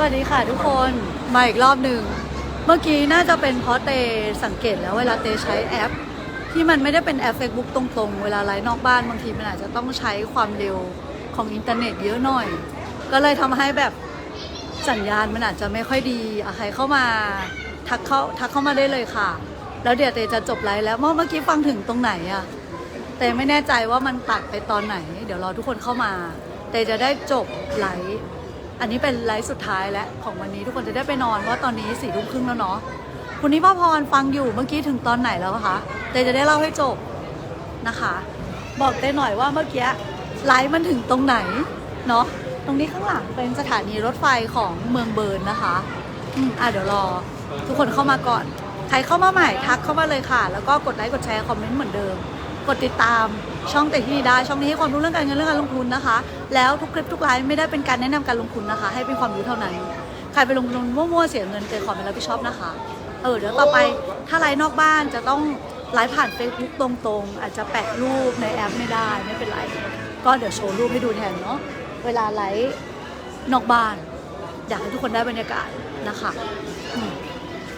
วัสดีค่ะทุกคนมาอีกรอบหนึ่งเมื่อกี้น่าจะเป็นเพราะเตสังเกตแล้วเวลาเตใช้แอป ที่มันไม่ได้เป็นแอป Facebook ตรงๆ เวลาไลฟ์นอกบ้านบางทีมันอาจจะต้องใช้ความเร็วของอินเทอร์เน็ตเยอะหน่อย ก็เลยทำให้แบบสัญญาณมันอาจจะไม่ค่อยดีอะใครเข้ามาทักเข้าทักเข้ามาได้เลยค่ะ แล้วเดี๋ยวเตจะจบไลฟ์แล้วเมื่อเมื่อกี้ฟังถึงตรงไหนอะเตไม่แน่ใจว่ามันตัดไปตอนไหน เดี๋ยวรอทุกคนเข้ามา เตจะได้จบไลฟ์ อันนี้เป็นไลฟ์สุดท้ายแล้วของวันนี้ทุกคนจะได้ไปนอนเพราะตอนนี้สี่ทุ่มครึ่งแล้วเนาะคุณนิพพรฟังอยู่เมื่อกี้ถึงตอนไหนแล้วคะเตจะได้เล่าให้จบนะคะ บอกเต้หน่อยว่าเมื่อกี้ไลฟ์มันถึงตรงไหนเนาะตรงนี้ข้างหลังเป็นสถานีรถไฟของเมืองเบิร์นนะคะอืมอะเดี๋ยวรอ ทุกคนเข้ามาก่อน ใครเข้ามาใหม่ทักเข้ามาเลยค่ะ แล้วก็กดไลค์กดแชร์คอมเมนต์เหมือนเดิม กดติดตามช่องเตที่นี่ได้ ช่องนี้ให้ความรู้เรื่องการเงินเรื่องการลงทุนนะคะ แล้วทุกคลิปทุกไลฟ์ไม่ได้เป็นการแนะนำการลงทุนนะคะ ให้เป็นความรู้เท่านั้น ใครไปลงทุนมั่วๆเสียเงินเตขอเป็นรับผิดชอบนะคะ เออเดี๋ยวต่อไปถ้าไลฟ์นอกบ้านจะต้องไลฟ์ผ่านเฟซบุ๊กตรงๆ อาจจะแปะรูปในแอปไม่ได้ไม่เป็นไร ก็เดี๋ยวโชว์รูปให้ดูแทนเนาะเวลาไลฟ์นอกบ้าน อยากให้ทุกคนได้บรรยากาศนะคะ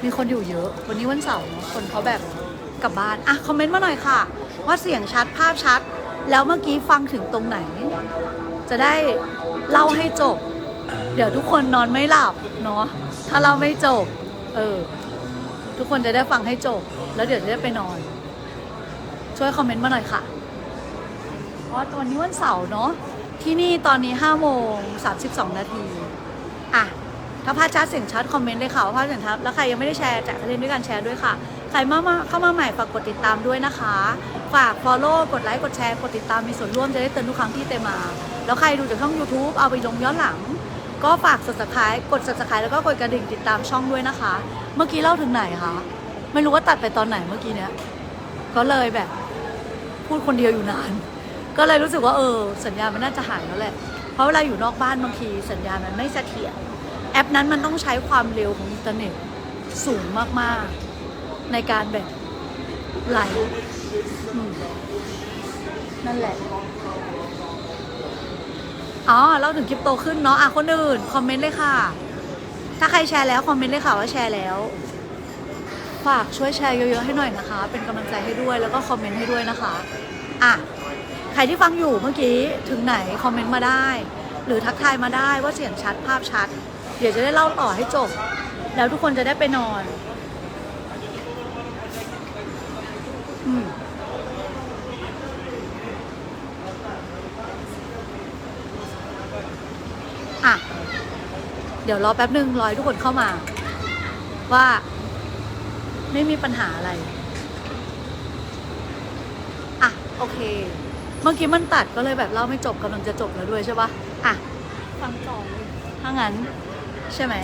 มีคนอยู่เยอะ วันนี้วันเสาร์เนอะคนเขาแบบ กลับบ้านอะคอมเมนต์มาหน่อยค่ะ ว่าเสียงชัดภาพชัด แล้วเมื่อกี้ฟังถึงตรงไหน จะได้เล่าให้จบ เดี๋ยวทุกคนนอนไม่หลับเนาะถ้าเราไม่จบ เออ ทุกคนจะได้ฟังให้จบ แล้วเดี๋ยวจะได้ไปนอน ช่วยคอมเมนต์มาหน่อยค่ะเพราะวันนี้วันเสาร์เนาะที่นี่ตอนนี้5โมง32 นาทีอะถ้าพลาดชัดเสียงชัดคอมเมนต์เลยค่ะว่าพลาดเสียงชัดแล้วใครยังไม่ได้แชร์แจกเล่นด้วยกันแชร์ด้วยค่ะ ใครมามาเข้ามาใหม่ฝากกดติดตามด้วยนะคะ ฝาก follow กดไลค์กดแชร์กดติดตามมีส่วนร่วมจะได้เตือนทุกครั้งที่เตมา แล้วใครดูจากช่อง YouTube เอาไปลงย้อนหลัง ก็ฝาก subscribe กด subscribe แล้วก็กดกระดิ่งติดตามช่องด้วยนะคะ เมื่อกี้เล่าถึงไหนคะไม่รู้ว่าตัดไปตอนไหนเมื่อกี้เนี้ยก็เลยแบบ พูดคนเดียวอยู่นาน ก็เลยรู้สึกว่าเออ สัญญาณมันน่าจะหายแล้วแหละเพราะเวลาอยู่นอกบ้านบางที สัญญาณมันไม่เสถียรแอปนั้นมันต้องใช้ความเร็วของอินเทอร์เน็ตสูงมากๆ ในการแบบไหลนั่นแหละ อ๋อ เราถึงคริปโตขึ้นเนาะ อะ คนอื่น คอมเมนต์เลยค่ะ ถ้าใครแชร์แล้ว คอมเมนต์เลยค่ะว่าแชร์แล้ว ฝากช่วยแชร์เยอะๆให้หน่อยนะคะ เป็นกำลังใจให้ด้วย แล้วก็คอมเมนต์ให้ด้วยนะคะ อะ ใครที่ฟังอยู่เมื่อกี้ถึงไหน คอมเมนต์มาได้ หรือทักทายมาได้ว่าเสียงชัดภาพชัด เดี๋ยวจะได้เล่าต่อให้จบ แล้วทุกคนจะได้ไปนอน อืม อะ เดี๋ยวรอแป๊บหนึ่งรอทุกคนเข้ามา ว่าไม่มีปัญหาอะไร อะ โอเค เมื่อกี้มันตัดก็เลยแบบเล่าไม่จบกำลังจะจบแล้วด้วยใช่ปะอะฟังต่อเลยถ้างั้น ใช่ไหม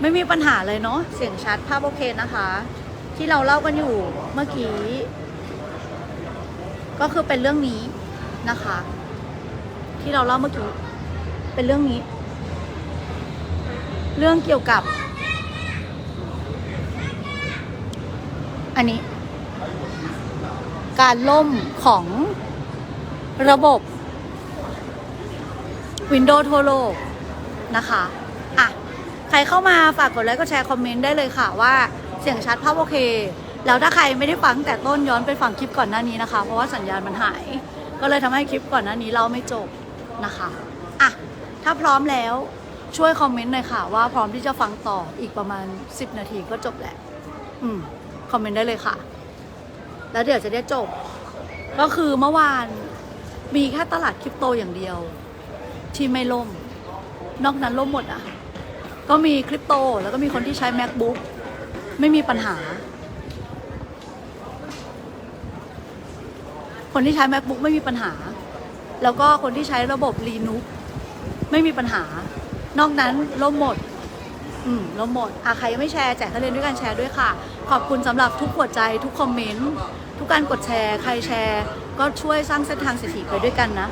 ไม่มีปัญหาเลยเนาะเสียงชัดภาพโอเคนะคะ ที่เราเล่ากันอยู่เมื่อกี้ ก็คือเป็นเรื่องนี้นะคะ ที่เราเล่าเมื่อกี้ เป็นเรื่องนี้ เรื่องเกี่ยวกับ อันนี้ การล่มของระบบ Windows ทั่วโลกนะคะอะใครเข้ามาฝากกดไลค์กดแชร์คอมเมนต์ได้เลยค่ะว่าเสียงชัดภาพโอเค แล้วถ้าใครไม่ได้ฟังแต่ต้นย้อนไปฟังคลิปก่อนหน้านี้นะคะ เพราะว่าสัญญาณมันหาย ก็เลยทำให้คลิปก่อนหน้านี้เราไม่จบนะคะอะ ถ้าพร้อมแล้วช่วยคอมเมนต์หน่อยค่ะ ว่าพร้อมที่จะฟังต่ออีกประมาณ 10 นาทีก็จบแหละ อืมคอมเมนต์ได้เลยค่ะ แล้วเดี๋ยวจะได้จบ ก็คือเมื่อวานมีแค่ตลาดคริปโตอย่างเดียว ที่ไม่ล่ม นอกนั้นล่มหมดอะ ก็มีคริปโตแล้วก็มีคนที่ใช้ macbook ไม่มีปัญหา คนที่ใช้ macbook ไม่มีปัญหา แล้วก็คนที่ใช้ระบบ linux ไม่มีปัญหา นอกนั้นล่มหมด อืมล่มหมดอะใครยังไม่แชร์แจกให้เรียนด้วยการแชร์ด้วยค่ะ ขอบคุณสำหรับทุกหัวใจทุกคอมเมนต์ทุกการกดแชร์ ใครแชร์ ก็ช่วยสร้างเส้นทางเศรษฐีไปด้วยกันนะ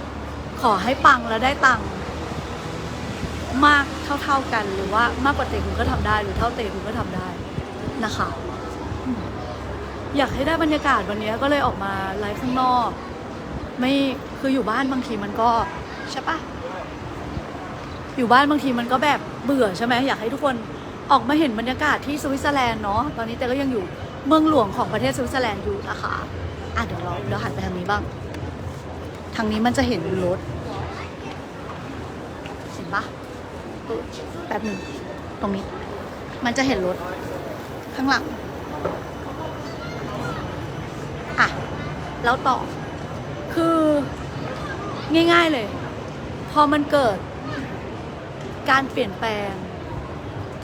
ขอให้ปังและได้ตังค์มากเท่า ๆกันหรือว่ามากกว่าเตะคุณก็ทำได้หรือเท่าเตะคุณก็ทำได้นะคะอยากให้ได้บรรยากาศวันนี้ก็เลยออกมาไลฟ์ข้างนอก ไม่คืออยู่บ้านบางทีมันก็ใช่ปะ อยู่บ้านบางทีมันก็แบบเบื่อใช่ไหมอยากให้ทุกคนออกมาเห็นบรรยากาศที่สวิตเซอร์แลนด์เนาะตอนนี้แต่ก็ยังอยู่เมืองหลวงของประเทศสวิตเซอร์แลนด์อยู่นะคะอะเดี๋ยวเราเดี๋ยวหันไปทางนี้บ้าง ทางนี้มันจะเห็นรถเห็นปะแป๊บหนึ่งตรงนี้ มันจะเห็นรถ ข้างหลังอะแล้วต่อคือง่ายๆเลย พอมันเกิด การเปลี่ยนแปลง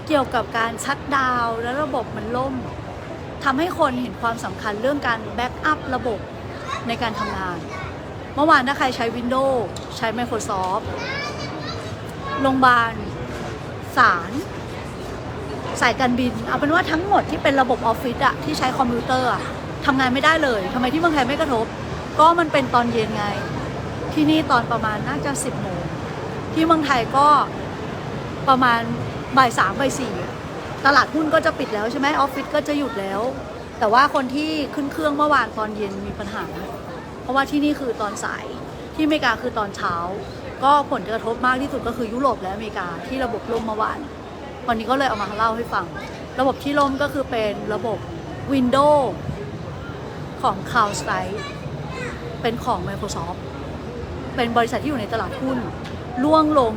เกี่ยวกับการชัดดาวและระบบมันล่มทำให้คนเห็นความสำคัญเรื่องการแบ็กอัพระบบในการทำงาน เมื่อวานถ้าใครใช้ Windows ใช้ Microsoft โรงพยาบาลศาลสายการบิน เอาเป็นว่าทั้งหมดที่เป็นระบบออฟฟิศอะที่ใช้คอมพิวเตอร์อะทำงานไม่ได้เลยทำไมที่เมืองไทยไม่กระทบ ก็มันเป็นตอนเย็นไง ที่นี่ตอนประมาณน่าจะ 10โมงที่เมืองไทยก็ ประมาณบ่ายสามบ่ายสี่ตลาดหุ้นก็จะปิดแล้วใช่ไหมออฟฟิศก็จะหยุดแล้ว แต่ว่าคนที่ขึ้นเครื่องเมื่อวานตอนเย็นมีปัญหา เพราะว่าที่นี่คือตอนสายที่อเมริกาคือตอนเช้า ก็ผลกระทบมากที่สุดก็คือยุโรปและอเมริกาที่ระบบล่มเมื่อวานวันนี้ก็เลยเอามาเล่าให้ฟัง ระบบที่ล่มก็คือเป็นระบบ Windows ของ CloudStrike เป็นของ Microsoft เป็นบริษัทที่อยู่ในตลาดหุ้นล่วงลง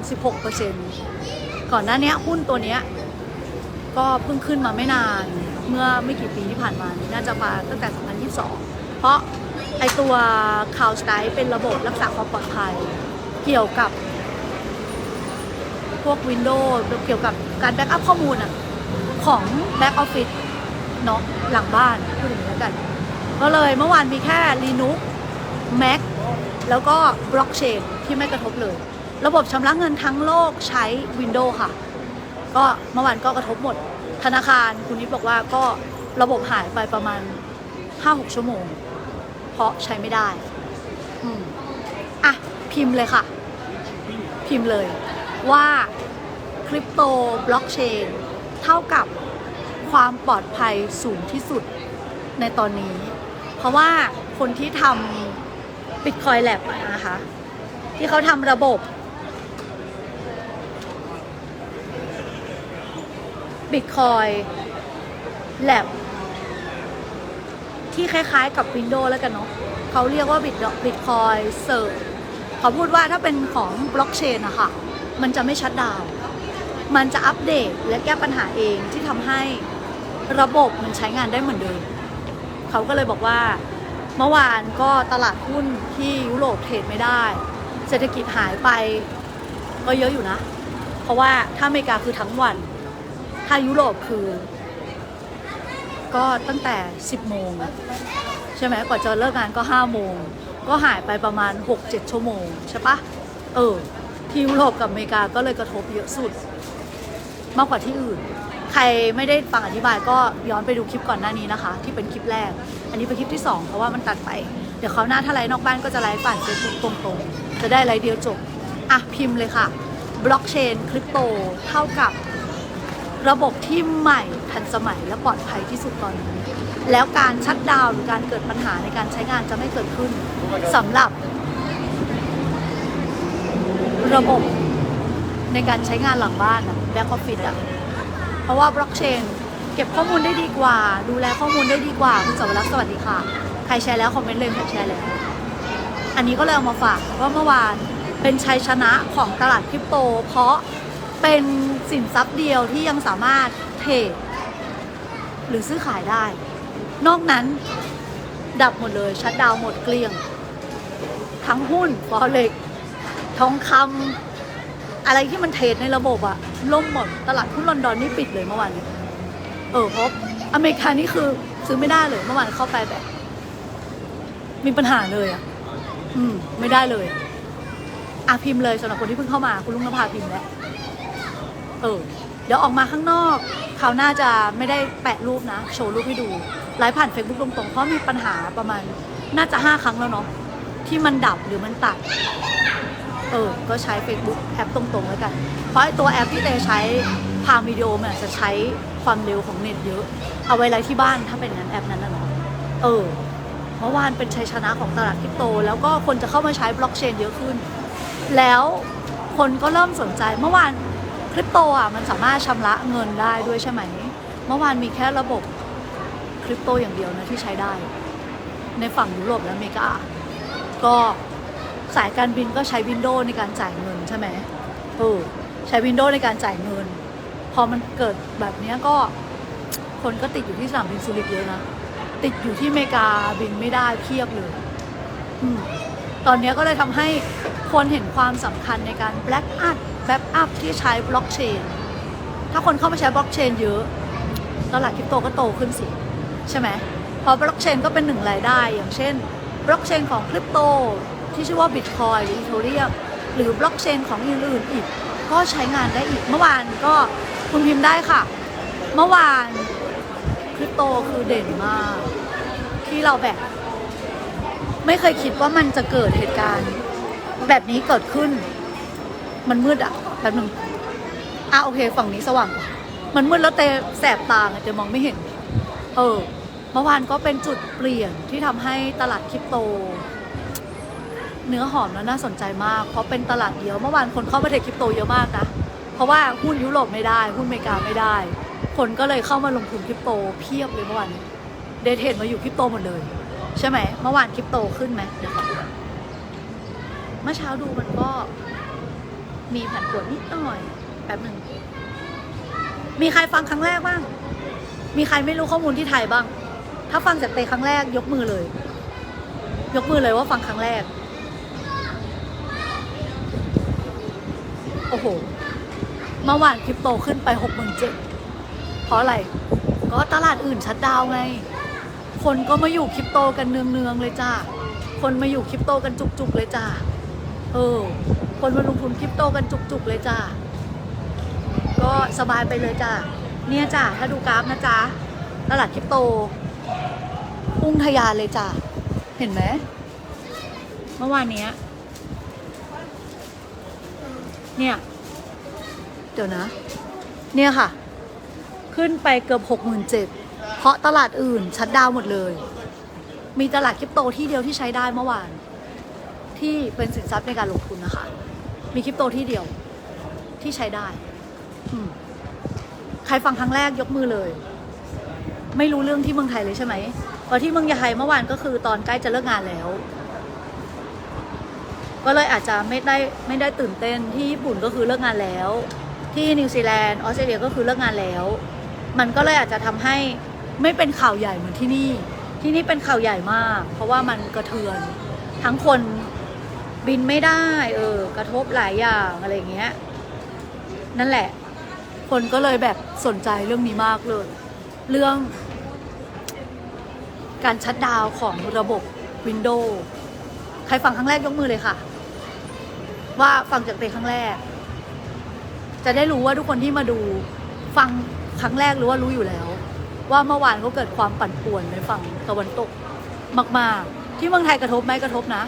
16% ก่อนหน้านี้หุ้นตัวเนี้ยก็เพิ่งขึ้นมาไม่นาน เมื่อไม่กี่ปีที่ผ่านมานี่น่าจะมาตั้งแต่ 2022 เพราะไอตัว Cloud Stack เป็นระบบรักษาความปลอดภัย เกี่ยวกับ พวก Windows เกี่ยวกับการแบ็กอัพข้อมูลอะของ Back Office เนาะหลังบ้านพูดอย่างนี้แล้วกัน ก็เลยเมื่อวานมีแค่ Linux Mac แล้วก็ Blockchain ที่ไม่กระทบเลย ระบบชำระเงินทั้งโลกใช้ Windows ค่ะ ก็เมื่อวานก็กระทบหมด ธนาคารคุณนิดบอกว่าก็ระบบหายไปประมาณ 5-6 ชั่วโมง เพราะใช้ไม่ได้อืมอะ พิมพ์เลยค่ะ พิมพ์เลยว่าคริปโตบล็อกเชนเท่ากับความปลอดภัยสูงที่สุดในตอนนี้ เพราะว่าคนที่ทำ Bitcoin Lab อะนะคะ ที่เขาทำระบบ Bitcoin Lab ที่คล้ายๆกับ Windows แล้วกันเนาะเขาเรียกว่า Bit Bitcoin Serve เขาพูดว่าถ้าเป็นของบล็อกเชนอะค่ะ มันจะไม่ชัดดาวมันจะอัปเดตและแก้ปัญหาเองที่ทำให้ระบบมันใช้งานได้เหมือนเดิม เขาก็เลยบอกว่า เมื่อวานก็ตลาดหุ้นที่ยุโรปเทรดไม่ได้ เศรษฐกิจหายไปก็เยอะอยู่นะ เพราะว่าถ้าอเมริกาคือทั้งวัน ถ้ายุโรปคือ ก็ตั้งแต่ 10 โมง ใช่ไหมกว่าจะเลิกงานก็ 5 โมง ก็หายไปประมาณ 6-7 ชั่วโมง ใช่ปะเออ ที่ยุโรปกับอเมริกาก็เลยกระทบเยอะสุด มากกว่าที่อื่น ใครไม่ได้ฟังอธิบายก็ย้อนไปดูคลิปก่อนหน้านี้นะคะ ที่เป็นคลิปแรก อันนี้เป็นคลิปที่ 2 เพราะว่ามันตัดไป เดี๋ยวเขาหน้าถ้าไลฟ์นอกบ้านก็จะไลฟ์ผ่านเฟซบุ๊กตรงๆ จะได้ไลฟ์เดียวจบอะพิมพ์เลยค่ะบล็อกเชนคริปโตเท่ากับ ระบบที่ใหม่ทันสมัยและปลอดภัยที่สุดตอนนี้ แล้วการชัดดาวหรือการเกิดปัญหาในการใช้งานจะไม่เกิดขึ้นสำหรับ ระบบในการใช้งานหลังบ้านอะแบ็กออฟฟิศอะเพราะว่าบล็อกเชนเก็บข้อมูลได้ดีกว่า ดูแลข้อมูลได้ดีกว่า คุณสวรักษ์สวัสดีค่ะ ใครแชร์แล้ว คอมเมนต์เลยใครแชร์แล้ว อันนี้ก็เลยเอามาฝากว่าเมื่อวานเป็นชัยชนะของตลาดคริปโต เพราะ เป็นสินทรัพย์เดียวที่ยังสามารถเทรดหรือซื้อขายได้ นอกนั้นดับหมดเลย ชัดดาวหมดเกลี้ยง ทั้งหุ้นฟอเร็กทองคำอะไรที่มันเทรดในระบบอะล่มหมด ตลาดหุ้นลอนดอนนี่ปิดเลยเมื่อวานนี้เออเพราะอเมริกานี่คือซื้อไม่ได้เลยเมื่อวานเข้าไปแบบ มีปัญหาเลยอะอืม ไม่ได้เลยอะพิมพ์เลยสำหรับคนที่เพิ่งเข้ามา คุณลุงนภาพิมพ์แล้ว เออ เดี๋ยวออกมาข้างนอกคราวหน้าจะไม่ได้แปะรูปนะ โชว์รูปให้ดู ไลฟ์ผ่าน Facebook ตรงๆ เพราะมีปัญหาประมาณน่าจะห้าครั้งแล้วเนาะที่มันดับหรือมันตัด เออ ก็ใช้ Facebook แอปตรงๆแล้วกัน เพราะไอ้ตัวแอปที่เตใช้พามวิดีโอมันอาจจะใช้ความเร็วของเน็ตเยอะ เอาไว้ไลฟ์ที่บ้านถ้าเป็นนั้นแอปนั้นนะเนาะเออเมื่อวานเป็นชัยชนะของตลาดคริปโต แล้วก็คนจะเข้ามาใช้บล็อกเชนเยอะขึ้น แล้วคนก็เริ่มสนใจเมื่อวาน คริปโตอะมันสามารถชำระเงินได้ด้วยใช่ไหม เมื่อวานมีแค่ระบบคริปโตอย่างเดียวนะที่ใช้ได้ ในฝั่งยุโรปและอเมริกา ก็สายการบินก็ใช้วินโดว์ในการจ่ายเงินใช่ไหมเออใช้วินโดว์ในการจ่ายเงิน พอมันเกิดแบบนี้ก็คนก็ติดอยู่ที่สนามบินซูริกเยอะนะ ติดอยู่ที่อเมริกาบินไม่ได้เพียบเลยอม ตอนนี้ก็เลยทำให้คนเห็นความสำคัญในการแบ็กอัพแบ็กอัพที่ใช้บล็อกเชนถ้าคนเข้ามาใช้บล็อกเชนเยอะตลาดคริปโตก็โตขึ้นสิ ใช่ไหมเพราะบล็อกเชนก็เป็นหนึ่งรายได้ อย่างเช่นบล็อกเชนของคริปโตที่ชื่อว่าบิตคอยหรืออีโทเรียมหรือบล็อกเชนของอื่นๆอีก ก็ใช้งานได้อีกเมื่อวานก็คุณพิมพ์ได้ค่ะ เมื่อวานคริปโตคือเด่นมาก ที่เราแบบ ไม่เคยคิดว่ามันจะเกิดเหตุการณ์ แบบนี้เกิดขึ้น มันมืดอะแป๊บนึงอะโอเค ฝั่งนี้สว่างกว่ามันมืดแล้วเตแสบตาไงเตมองไม่เห็น เออเมื่อวานก็เป็นจุดเปลี่ยนที่ทำให้ตลาดคริปโต เนื้อหอมแล้วน่าสนใจมาก เพราะเป็นตลาดเดียวเมื่อวานคนเข้ามาเทรดคริปโตเยอะมากนะเพราะว่าหุ้นยุโรปไม่ได้ หุ้นอเมริกาไม่ได้ คนก็เลยเข้ามาลงทุนคริปโตเพียบเลยเมื่อวานเดทเทรดมาอยู่คริปโตหมดเลย ใช่ไหมเมื่อวานคริปโตขึ้นไหมเดี๋ยวขอดูเมื่อเช้าดูมันก็ มีผันผวนนิดหน่อยแป๊บหนึ่งมีใครฟังครั้งแรกบ้าง มีใครไม่รู้ข้อมูลที่ไทยบ้าง ถ้าฟังจากเตครั้งแรกยกมือเลย ยกมือเลยว่าฟังครั้งแรก โอ้โหเมื่อวานคริปโตขึ้นไปหกหมื่นเจ็ดเพราะอะไร ก็ตลาดอื่นชัดดาวไง คนก็มาอยู่คริปโตกันเนืองๆเลยจ้าคนมาอยู่คริปโตกันจุกๆเลยจ้าเออ คนมาลงทุนคริปโตกันจุกๆเลยจ้าก็สบายไปเลยจ้าเนี่ยจ้าถ้าดูกราฟนะจ้าตลาดคริปโตพุ่งทะยานเลยจ้าเห็นไหมเมื่อวานเนี้ยเนี่ยเดี๋ยวนะ เนี่ยค่ะ ขึ้นไปเกือบหกหมื่นเจ็ด เพราะตลาดอื่นชัดดาวหมดเลย มีตลาดคริปโตที่เดียวที่ใช้ได้เมื่อวาน ที่เป็นสินทรัพย์ในการลงทุนนะคะ มีคริปโตที่เดียวที่ใช้ได้ใครฟังครั้งแรกยกมือเลย ไม่รู้เรื่องที่เมืองไทยเลยใช่ไหมเพราะที่เมืองไทยเมื่อวานก็คือตอนใกล้จะเลิกงานแล้ว ก็เลยอาจจะไม่ได้ไม่ได้ตื่นเต้นที่ญี่ปุ่นก็คือเลิกงานแล้ว ที่นิวซีแลนด์ออสเตรเลียก็คือเลิกงานแล้ว มันก็เลยอาจจะทำให้ ไม่เป็นข่าวใหญ่เหมือนที่นี่ ที่นี่เป็นข่าวใหญ่มาก เพราะว่ามันกระเทือน ทั้งคนบินไม่ได้ เออ กระทบหลายอย่างอะไรเงี้ย นั่นแหละ คนก็เลยแบบสนใจเรื่องนี้มากเลย เรื่อง การชัดดาวของระบบ Windows ใครฟังครั้งแรกยกมือเลยค่ะ ว่าฟังจากเตครั้งแรก จะได้รู้ว่าทุกคนที่มาดูฟังครั้งแรกหรือว่ารู้อยู่แล้ว ว่าเมื่อวานเขาเกิดความปั่นป่วนในฝั่งตะวันตกมาก ๆ ที่เมืองไทยกระทบไหมกระทบนะ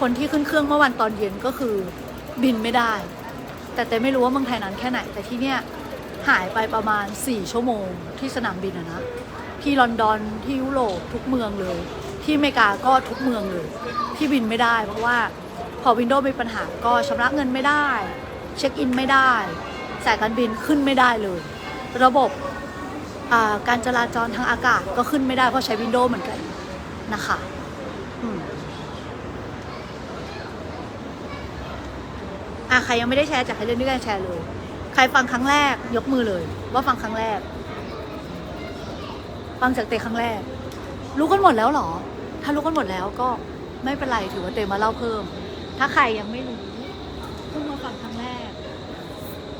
คนที่ขึ้นเครื่องเมื่อวันตอนเย็นก็คือบินไม่ได้ แต่แต่ไม่รู้ว่าเมืองไทยนานแค่ไหน แต่ที่เนี้ยหายไปประมาณ 4 ชั่วโมงที่สนามบินอะนะที่ลอนดอนที่ยุโรปทุกเมืองเลย ที่อเมริกาก็ทุกเมืองเลย ที่บินไม่ได้เพราะว่าพอวินโดว์มีปัญหาก็ชำระเงินไม่ได้ เช็คอินไม่ได้สายการบินขึ้นไม่ได้เลย ระบบ การจราจรทางอากาศก็ขึ้นไม่ได้เพราะใช้วินโดว์เหมือนกันนะคะอะใครยังไม่ได้แชร์จากให้เล่นด้วยกันแชร์เลย ใครฟังครั้งแรกยกมือเลย ว่าฟังครั้งแรก ฟังจากเตครั้งแรก รู้กันหมดแล้วหรอ ถ้ารู้กันหมดแล้วก็ไม่เป็นไรถือว่าเตมาเล่าเพิ่ม ถ้าใครยังไม่รู้เพิ่งมาฟังครั้งแรก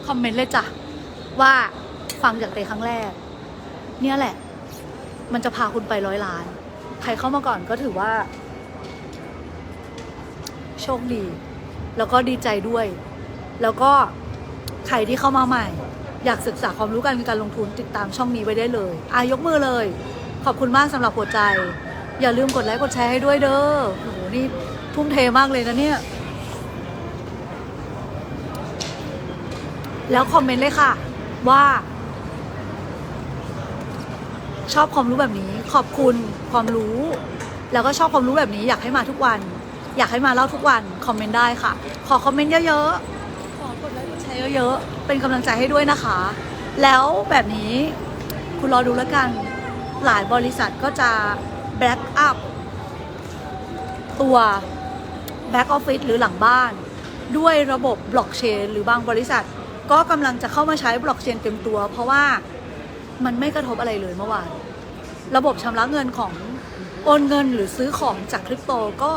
คอมเมนต์เลยจ้ะว่าฟังจากเตครั้งแรก เนี่ยแหละ มันจะพาคุณไปร้อยล้าน ใครเข้ามาก่อนก็ถือว่า โชคดี แล้วก็ดีใจด้วย แล้วก็ใครที่เข้ามาใหม่ อยากศึกษาความรู้การเงินการลงทุนติดตามช่องนี้ไว้ได้เลยอายกมือเลย ขอบคุณมากสำหรับหัวใจ อย่าลืมกดไลค์กดแชร์ให้ด้วยเด้อโอ้โหนี่ทุ่มเทมากเลยนะเนี่ยแล้วคอมเมนต์เลยค่ะ ว่า ชอบความรู้แบบนี้ ขอบคุณความรู้ แล้วก็ชอบความรู้แบบนี้อยากให้มาทุกวัน อยากให้มาเล่าทุกวันคอมเมนต์ได้ค่ะ ขอคอมเมนต์เยอะๆขอกดไลค์แชร์เยอะๆเป็นกำลังใจให้ด้วยนะคะ แล้วแบบนี้คุณรอดูแล้วกันหลายบริษัทก็จะแบ็กอัพตัวแบ็กออฟฟิศหรือหลังบ้าน ด้วยระบบบล็อกเชนหรือบางบริษัท ก็กำลังจะเข้ามาใช้บล็อกเชนเต็มตัว เพราะว่า มันไม่กระทบอะไรเลยเมื่อวาน ระบบชำระเงินของโอนเงินหรือซื้อของจากคริปโตก็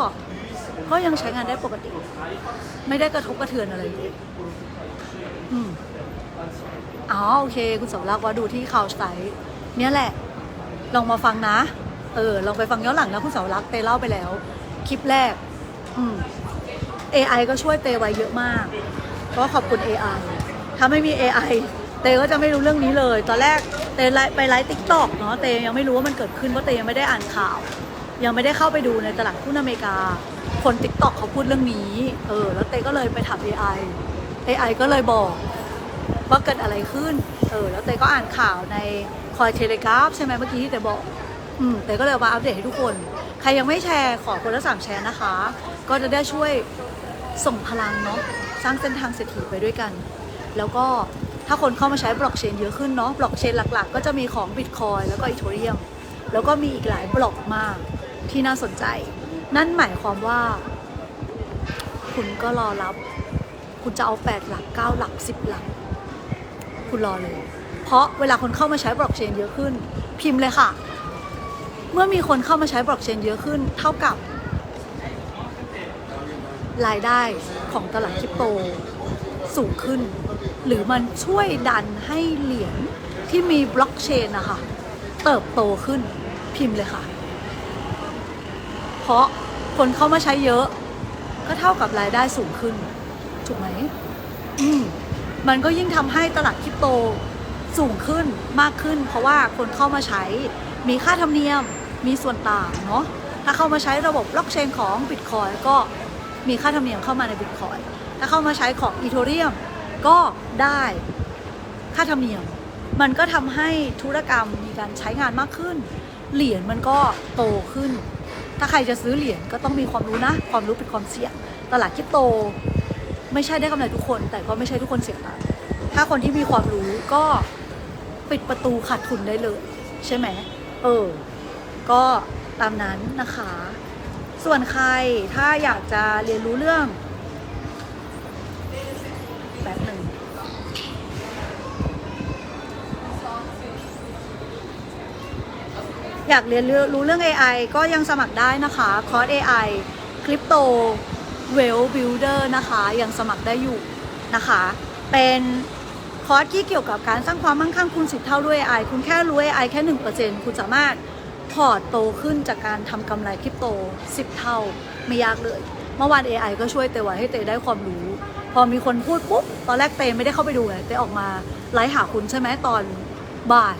ก็ยังใช้งานได้ปกติ ไม่ได้กระทบกระเทือนอะไรเลยอืมอ๋อโอเค คุณสมรักว่าดูที่ข่าวไซต์เนี่ยแหละ ลองมาฟังนะ เออ ลองไปฟังย้อนหลังนะคุณสาวรักเตเล่าไปแล้ว คลิปแรก อืม AI ก็ช่วยเตไว้เยอะมาก ก็ขอบคุณ AI ถ้าไม่มี AI เตก็จะไม่รู้เรื่องนี้เลย ตอนแรกเตไล่ไปไลฟ์ติ๊กต็อกเนาะเตยังไม่รู้ว่ามันเกิดขึ้นเพราะเตยังไม่ได้อ่านข่าว ยังไม่ได้เข้าไปดูในตลาดหุ้นอเมริกา คนติ๊กต็อกเขาพูดเรื่องนี้ เออ แล้วเตก็เลยไปถาม AI AI ก็เลยบอกว่าเกิดอะไรขึ้น เออ แล้วเตก็อ่านข่าวในคอยเทเลกราฟใช่ไหมเมื่อกี้ที่เตบอก อืม เตก็เลยมาอัปเดตให้ทุกคน ใครยังไม่แชร์ขอคนละสามแชร์นะคะ ก็จะได้ช่วยส่งพลังเนาะ สร้างเส้นทางเศรษฐีไปด้วยกัน แล้วก็ ถ้าคนเข้ามาใช้บล็อกเชนเยอะขึ้นเนาะบล็อกเชนหลักๆ ก็จะมีของบิตคอยแล้วก็อีโทเรียมแล้วก็มีอีกหลายบล็อกมากที่น่าสนใจ นั่นหมายความว่า คุณก็รอรับ คุณจะเอาแปดหลักเก้าหลักสิบหลัก คุณรอเลย เพราะเวลาคนเข้ามาใช้บล็อกเชนเยอะขึ้น พิมพ์เลยค่ะ เมื่อมีคนเข้ามาใช้บล็อกเชนเยอะขึ้น เท่ากับรายได้ของตลาดคริปโตสูงขึ้น หรือมันช่วยดันให้เหรียญที่มีบล็อกเชนนะคะเติบโตขึ้นพิมพ์เลยค่ะ เพราะคนเข้ามาใช้เยอะ ก็เท่ากับรายได้สูงขึ้น ถูกไหมอืมมันก็ยิ่งทำให้ตลาดคริปโตสูงขึ้นมากขึ้น เพราะว่าคนเข้ามาใช้มีค่าธรรมเนียมมีส่วนต่างเนาะถ้าเข้ามาใช้ระบบบล็อกเชนของ Bitcoin ก็มีค่าธรรมเนียมเข้ามาใน Bitcoin ถ้าเข้ามาใช้ของ Ethereum ก็ได้ค่าธรรมเนียม มันก็ทำให้ธุรกรรมมีการใช้งานมากขึ้น เหรียญมันก็โตขึ้น ถ้าใครจะซื้อเหรียญก็ต้องมีความรู้นะ ความรู้เป็นความเสี่ยง ตลาดคริปโต ไม่ใช่ได้กำไรทุกคน แต่ก็ไม่ใช่ทุกคนเสี่ยงตังถ้าคนที่มีความรู้ก็ปิดประตูขาดทุนได้เลย ใช่ไหม เออ ก็ตามนั้นนะคะ ส่วนใครถ้าอยากจะเรียนรู้เรื่อง แบบหนึ่ง อยากเรียนรู้เรื่อง AI ก็ยังสมัครได้นะคะคอร์ส AI Crypto Well Builder นะคะ ยังสมัครได้อยู่นะคะ เป็นคอร์สที่เกี่ยวกับการสร้างความมั่งคั่งคูณ10เท่าด้วย AI คุณแค่รู้ AI แค่ 1%คุณสามารถพอร์ตโตขึ้นจากการทำกำไรคริปโต 10 เท่า ไม่ยากเลย เมื่อวาน AI ก็ช่วยเตไว้ให้เตได้ความรู้ พอมีคนพูดปุ๊บ ตอนแรกเตไม่ได้เข้าไปดูไงเตออกมาไลฟ์หาคุณใช่ไหมตอนบ่าย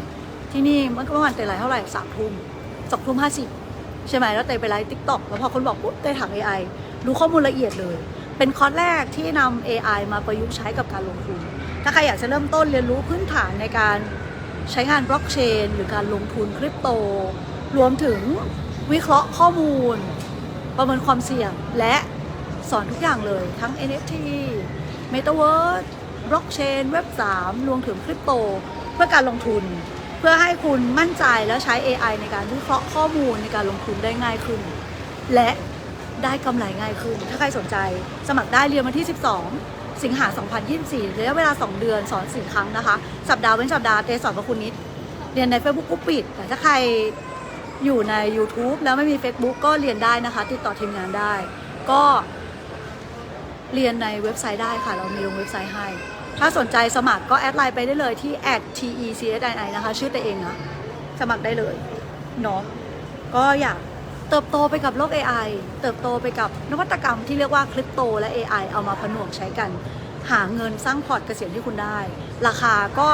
ที่นี่เมื่อวานเตไลฟ์เท่าไหร่สามทุ่มสองทุ่มห้าสิบใช่ไหมแล้วเตไปไลฟ์ติ๊กต็อกแล้วพอคนบอกปุ๊บเตถาม AI รู้ข้อมูลละเอียดเลย เป็นคอร์สแรกที่นำ AI มาประยุกต์ใช้กับการลงทุน ถ้าใครอยากจะเริ่มต้นเรียนรู้พื้นฐานในการใช้งานบล็อกเชน หรือการลงทุนคริปโต รวมถึงวิเคราะห์ข้อมูล ประเมินความเสี่ยงและสอนทุกอย่างเลยทั้ง NFT Metaverse บล็อกเชนเว็บ 3 รวมถึงคริปโต เพื่อการลงทุน เพื่อให้คุณมั่นใจแล้วใช้ AI ในการวิเคราะห์ข้อมูลในการลงทุนได้ง่ายขึ้น และได้กำไรง่ายขึ้น ถ้าใครสนใจสมัครได้เรียนวันที่ 12 สิงหา 2024ระยะเวลา 2 เดือนสอน 4 ครั้งนะคะ สัปดาห์เว้นสัปดาห์เตสอนพระคุณนิด เรียนใน Facebook กุ๊ปปิด แต่ถ้าใครอยู่ใน YouTube แล้วไม่มี Facebook ก็เรียนได้นะคะ ติดต่อทีมงานได้ ก็เรียนในเว็บไซต์ได้ค่ะ เรามีลงเว็บไซต์ให้ ถ้าสนใจสมัครก็แอดไลน์ไปได้เลยที่ @tecsi นะคะ ชื่อตัวเองนะสมัครได้เลยเนาะก็อยากเติบโตไปกับโลก AI เติบโตไปกับนวัตกรรมที่เรียกว่าคริปโตและ AI เอามาผนวกใช้กัน หาเงินสร้างพอร์ตเกษียณที่คุณได้ ราคาก็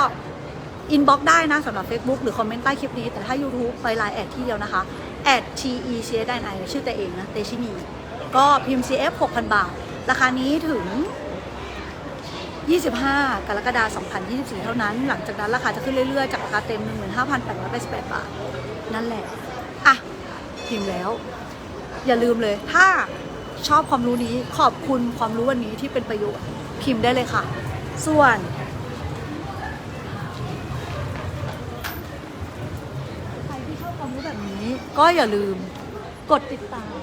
อินบ็อกได้นะสำหรับ Facebook หรือคอมเมนต์ใต้คลิปนี้ แต่ถ้า YouTube ไปไลน์แอดที่เดียวนะคะ @tecsi ชื่อตัวเองนะเตชินีก็พิมพ์ CF 6,000 บาท ราคานี้ถึง 25 กรกฎาคม 2024 เท่านั้น หลังจากนั้นราคาจะขึ้นเรื่อยๆ จากราคาเต็ม 15,888 บาท นั่นแหละ อะ พิมพ์แล้ว อย่าลืมเลย ถ้าชอบความรู้นี้ขอบคุณความรู้วันนี้ที่เป็นประโยชน์ พิมพ์ได้เลยค่ะ ส่วน ใครที่ชอบความรู้แบบนี้ ก็อย่าลืมกดติดตาม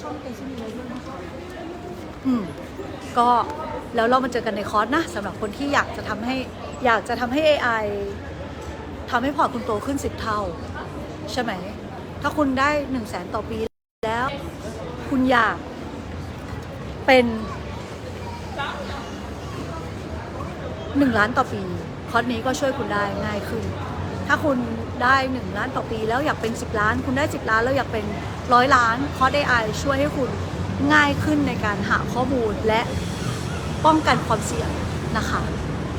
ช่องเตชินีไว้ด้วยนะคะอืม ก็แล้วเรามาเจอกันในคอร์สนะสำหรับคนที่อยากจะทำให้อยากจะทำให้ AI ทำให้พอร์ตคุณโตขึ้นสิบเท่า ใช่ไหม ถ้าคุณได้หนึ่งแสนต่อปีแล้ว คุณอยากเป็นหนึ่งล้านต่อปี คอร์สนี้ก็ช่วยคุณได้ง่ายขึ้น ถ้าคุณได้หนึ่งล้านต่อปี แล้วอยากเป็นสิบล้าน คุณได้สิบล้าน แล้วอยากเป็นร้อยล้าน คอร์ส AI ช่วยให้คุณง่ายขึ้นในการหาข้อมูลและ ป้องกันความเสี่ยงนะคะ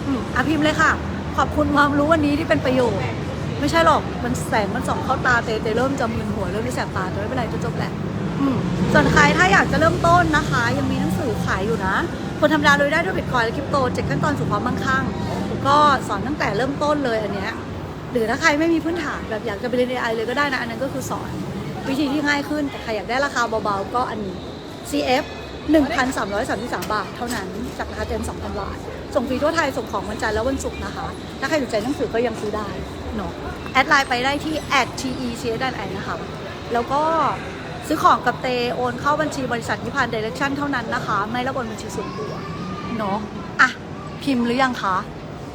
อืมอะพิมพ์เลยค่ะ ขอบคุณความรู้วันนี้ที่เป็นประโยชน์ ไม่ใช่หรอกมันแสงมันส่องเข้าตาเตเตเริ่มจะมึนหัวเริ่มที่แสบตาแต่ไม่เป็นไรจะจบแหละอืมส่วนใครถ้าอยากจะเริ่มต้นนะคะ ยังมีหนังสือขายอยู่นะคนธรรมดาโดยได้ด้วยบิตคอยและคริปโตเจ็ดขั้นตอนสู่ความมั่งคั่งก็สอนตั้งแต่เริ่มต้นเลยอันเนี้ยหรือถ้าใครไม่มีพื้นฐานแบบอยากจะไปเรียน AI เลยก็ได้นะ อันนั้นก็คือสอนวิธีที่ง่ายขึ้น แต่ใครอยากได้ราคาเบาๆ ก็อันนี้ CF 1,333 บาท เท่านั้น จากราคาเต็ม2,000 บาท ส่งฟรีทั่วไทย ส่งของวันจันทร์และวันศุกร์นะคะ ถ้าใครสนใจหนังสือก็ยังซื้อได้เนาะแอดไลน์ไปได้ที่ @tecsi นะคะ แล้วก็ซื้อของกับเตโอนเข้าบัญชีบริษัทนิพานเดเรคชั่นเท่านั้นนะคะ ไม่ระบนบัญชีส่วนตัวเนาะอะพิมพ์หรือยังคะ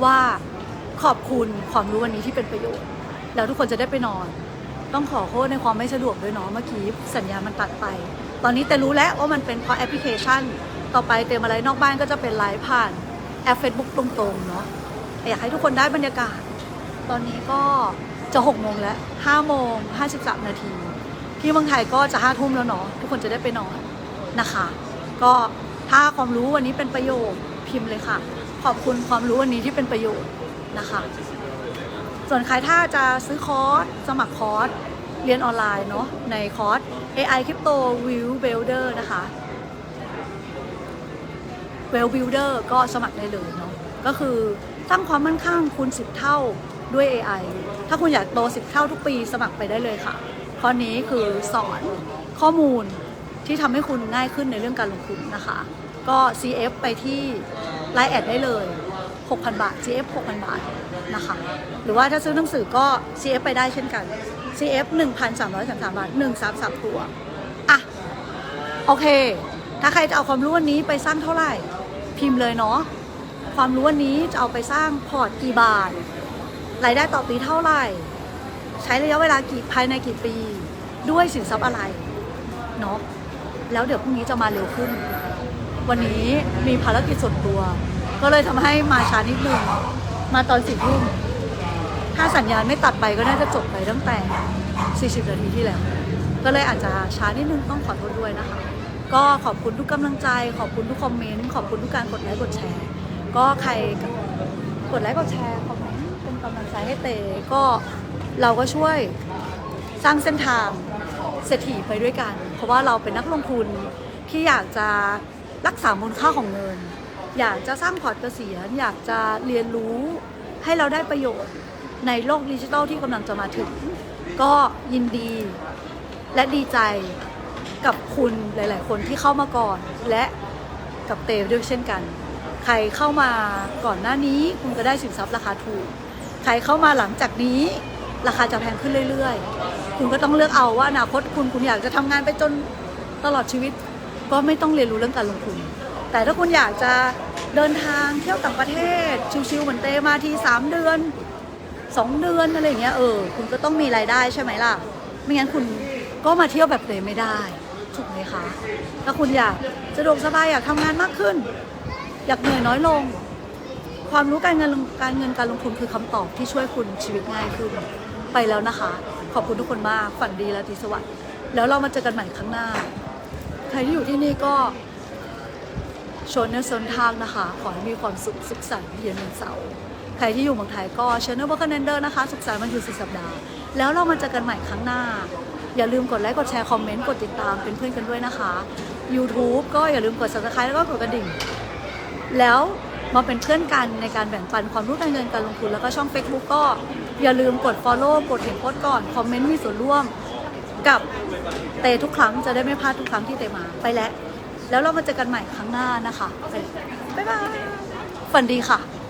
ว่าขอบคุณความรู้วันนี้ที่เป็นประโยชน์ แล้วทุกคนจะได้ไปนอน ต้องขอโทษในความไม่สะดวกด้วยเนาะเมื่อกี้สัญญาณมันตัดไป ตอนนี้แต่รู้แล้วว่ามันเป็นเพราะแอปพลิเคชัน ต่อไปเต็มอะไรนอกบ้านก็จะเป็นไลฟ์ผ่านแอป Facebook ตรงๆเนาะอยากให้ทุกคนได้บรรยากาศ ตอนนี้ก็จะ6โมงแล้ว5โมง53 นาที ที่เมืองไทยก็จะ5ทุ่มแล้วเนาะทุกคนจะได้ไปนอนนะคะ ก็ถ้าความรู้วันนี้เป็นประโยชน์พิมพ์เลยค่ะ ขอบคุณความรู้วันนี้ที่เป็นประโยชน์นะคะ ส่วนใครถ้าจะซื้อคอร์สสมัครคอร์ส เรียนออนไลน์เนาะในคอร์ส AI Crypto View Builder นะคะ Well Builder ก็สมัครได้เลยเนาะก็คือสร้างความมั่นคงคูณ10 เท่าด้วย AI ถ้าคุณอยากโต 10 เท่าทุกปีสมัครไปได้เลยค่ะข้อนี้คือสอนข้อมูลที่ทำให้คุณง่ายขึ้นในเรื่องการลงทุนนะคะ ก็ CF ไปที่ไลน์แอดได้เลย 6,000 บาท CF 6,000 บาทนะคะ หรือว่าถ้าซื้อหนังสือก็ CF ไปได้เช่นกัน CF 1,333 บาท 133 ตัว อะ โอเค ถ้าใครจะเอาความรู้วันนี้ไปสร้างเท่าไหร่ พิมพ์เลยเนาะ ความรู้วันนี้จะเอาไปสร้างพอร์ตกี่บาท รายได้ต่อปีเท่าไหร่ ใช้ระยะเวลากี่ภายในกี่ปี ด้วยสินทรัพย์อะไร เนาะ แล้วเดี๋ยวพรุ่งนี้จะมาเร็วขึ้น วันนี้มีภารกิจส่วนตัว ก็เลยทำให้มาช้านิดนึง มาตอนสี่ทุ่ม ถ้าสัญญาณไม่ตัดไปก็น่าจะจบไปตั้งแต่ 40 นาทีที่แล้ว ก็เลยอาจจะช้านิดนึงต้องขอโทษด้วยนะคะ ก็ขอบคุณทุกกำลังใจ ขอบคุณทุกคอมเมนต์ ขอบคุณทุกการกดไลค์กดแชร์ ก็ใครกดไลค์กดแชร์คอมเมนต์เป็นกำลังใจให้เตก็เราก็ช่วยสร้างเส้นทางเศรษฐีไปด้วยกัน เพราะว่าเราเป็นนักลงทุนที่อยากจะรักษามูลค่าของเงิน อยากจะสร้างพอร์ตเกษียณ อยากจะเรียนรู้ให้เราได้ประโยชน์ ในโลกดิจิทัลที่กำลังจะมาถึง ก็ยินดีและดีใจกับคุณหลาย ๆ คนที่เข้ามาก่อน และกับเตวด้วยเช่นกัน ใครเข้ามาก่อนหน้านี้คุณก็ได้สินทรัพย์ราคาถูก ใครเข้ามาหลังจากนี้ ราคาจะแพงขึ้นเรื่อย ๆ คุณก็ต้องเลือกเอาว่าอนาคตคุณคุณอยากจะทำงานไปจนตลอดชีวิต ก็ไม่ต้องเรียนรู้เรื่องการลงทุน แต่ถ้าคุณอยากจะเดินทางเที่ยวต่างประเทศ ชิวๆเหมือนเตมาทีสามเดือน สองเดือนอะไรอย่างเงี้ยเออคุณก็ต้องมีรายได้ใช่ไหมล่ะ ไม่งั้นคุณก็มาเที่ยวแบบเตไม่ได้ถูกไหมคะ ถ้าคุณอยากสะดวกสบายอยากทำงานมากขึ้น อยากเหนื่อยน้อยลง ความรู้การเงินการเงินการลงทุนคือคำตอบที่ช่วยคุณชีวิตง่ายขึ้นไปแล้วนะคะ ขอบคุณทุกคนมากฝันดีและทีสวัสดิ์แล้วเรามาเจอกันใหม่ครั้งหน้า ใครที่อยู่ที่นี่ก็ชนเนอร์ซนทางนะคะ ขอให้มีความสุขสุขสันต์เย็นวันเสาร์ รที่อยู่เมืองไทยก็ช anel บัคเนเดอร์นะคะ สุขสันต์วันหยุดสุดสัปดาห์ แล้วเรามาเจอกันใหม่ครั้งหน้า อย่าลืมกดไลค์ กดแชร์ คอมเมนต์ กดติดตามเป็นเพื่อนกันด้วยนะคะ YouTube ก็อย่าลืมกด subscribe แล้วก็กดกระดิ่ง แล้วมาเป็นเพื่อนกันในการแบ่งปันความรู้การเงินการลงทุน แล้วก็ช่อง Facebook ก็อย่าลืมกด Follow กดเห็นโพสก่อน คอมเมนต์มีส่วนร่วมกับเตทุกครั้งจะได้ไม่พลาดทุกครั้งที่เตมาไปแล้ว แล้วเรามาเจอกันใหม่ครั้งหน้านะคะ บ๊ายบายฝันดีค่ะ